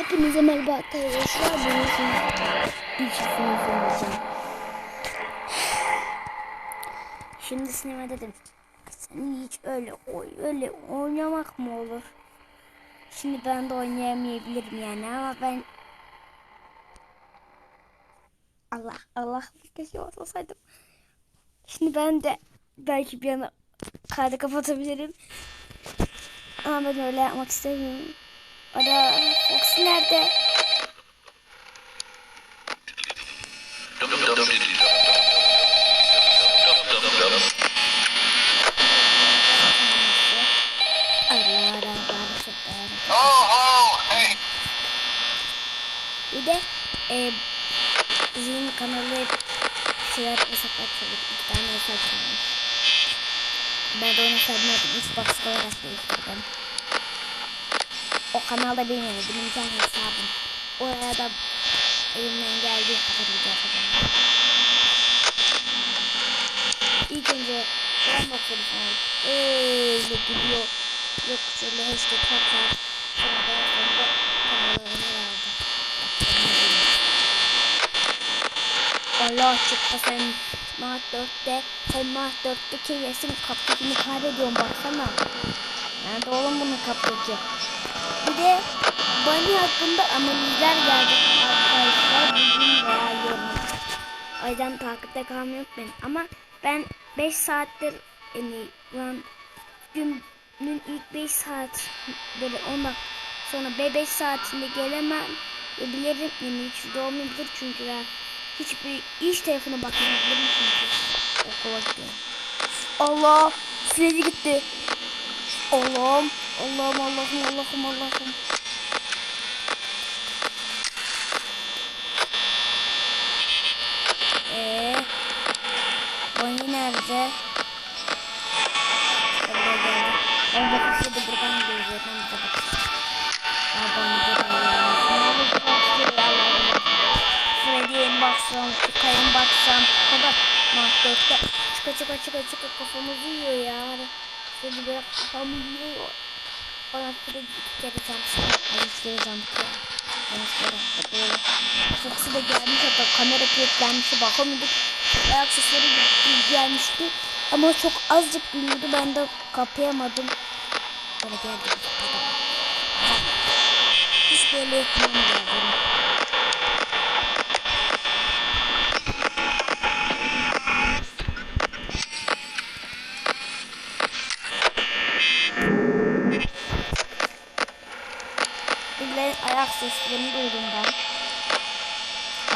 Hepinize merhaba arkadaşlar. Bugün size üç sunacağım. Şimdi sinema dedim. Sen hiç öyle oy öyle oynamak mı olur? Şimdi ben de oynayamayabilirim yani ama ben Allah Allah keşke olsaydım. Şimdi ben de belki bir yana kaydı kapatabilirim. Ama ben öyle yapmak istemiyorum. Ada Foxy nerede? Bir de e, bizim kanalı şeyler hesap açıyorduk. İki tane hesap açıyorduk. Ben de onu sevmedim. Üç box olarak değiştirdim. O kanalda benim yani. Benim kendi hesabım. Oraya da elimden geldiği kadar yapacağım. İlk önce ben bakıyorum. Öyle gidiyor. Yok şöyle hashtag atar. Sonra da sonra kanalı öne aldı. Allah çıktı sen Mart 4'te sen Mart 4'te kesin kaptakini kaybediyorsun baksana. Nerede oğlum bunun kaptaki? Bir de Bunny hakkında analizler geldi arkadaşlar bugün veya yarın. O yüzden takipte kalmayı unutmayın. Ama ben 5 saattir yani ben günün ilk 5 saat böyle 10 dakika sonra 5 saatinde gelemem bilirim yani hiç olmayabilir çünkü ben hiçbir iş telefonu bakmayabilirim çünkü okula gidiyorum. Allah süreci gitti. Allah'ım Allah'ım Allah'ım Allah'ım Allah'ım. Eee Bonnie nerede? Orada geldi. Ben bakışı da buradan geliyor. Ben bakışı ya. Freddy'ye baksam, çıkayım baksam. Kadar. Mahvette. Çıka çıka çıka çıka kafamızı yiyor ya. Freddy böyle kafamı yiyor. Bana Freddy iki kere çarpsın. Ay üç kere hep böyle. Fox'u da gelmiş hatta kamera kilitlenmişti bakamıyorduk. Ayak sesleri de gelmişti. Ama çok azıcık duyuyordu ben de kapayamadım. Böyle geldi. Hiç böyle yapmam lazım. Seslerini duydum ben.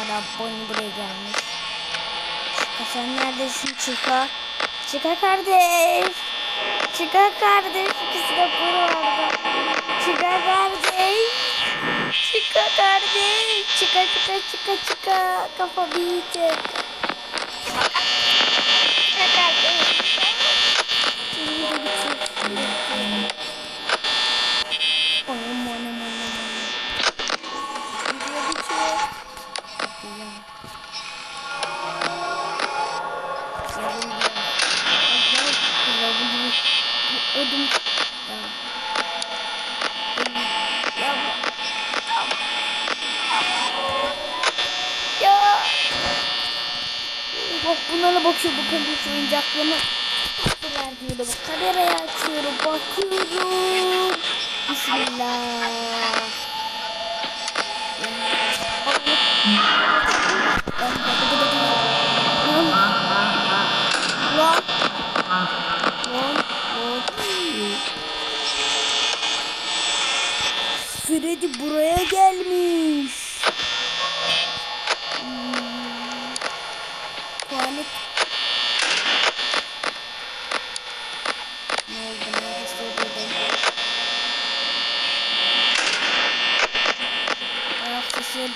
Ara Bonnie buraya gelmiş. Çıka sen neredesin Çıka? Çıka kardeş. Çıka kardeş. İkisi de buralarda. Çıka kardeş. Çıka kardeş. Çıka çıka çıka çıka. Kafa büyüyecek. Çıka kardeş. Şimdi de gidecek. Bunlara bakıyor bu. Baktılar diyor da bak kamerayı açıyorum bakıyorum. Bismillah. Freddy buraya gelmiş.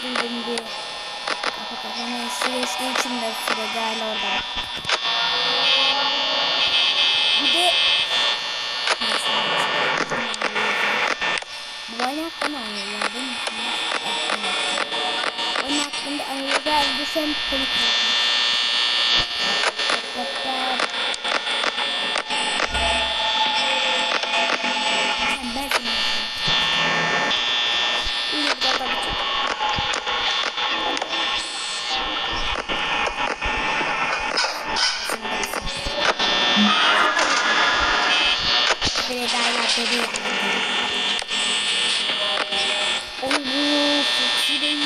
Duydum bir. Kafa kafana esir esir içimde Freddy hala orada. Bir de bu oyun hakkında anıyorlar değil mi? Oyun hakkında oldu. Sen ben seni başladı. Oğlum çileyim.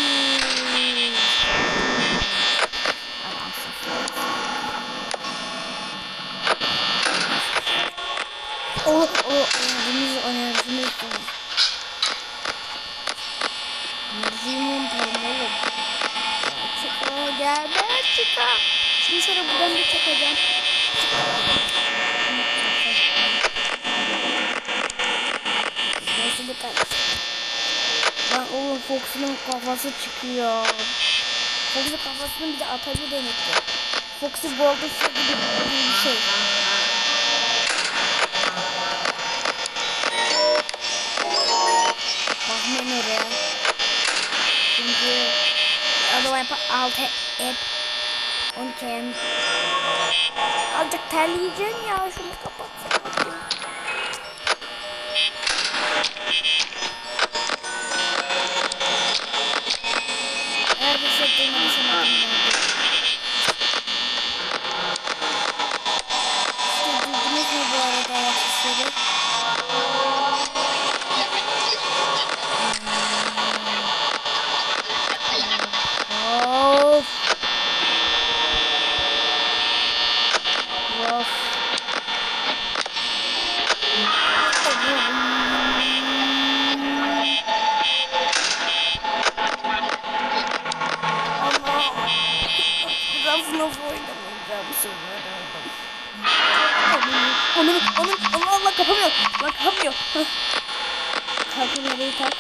O o önerinizi önerinizi Maximum bulmalı. Çık o gel ben çıkar. Şimdi sana buradan bir çakacağım. Çık. Dikkat. Lan oğlum Fox'un kafası çıkıyor. Fox'un kafasını bir de atacı demekti. Fox'u Golden Shoe gibi bir şey. Bakmayın oraya. Çünkü yapar altı hep 12 hem Azıcık terleyeceksin ya şunu kapatsana. Arada ayak sesleri? Of. Of. Ama Rafnaf oynamayacağım sanırım. Onun, onun, onun Allah kapamıyor. Lan kapamıyor. Hah. Kalkın nereye tak.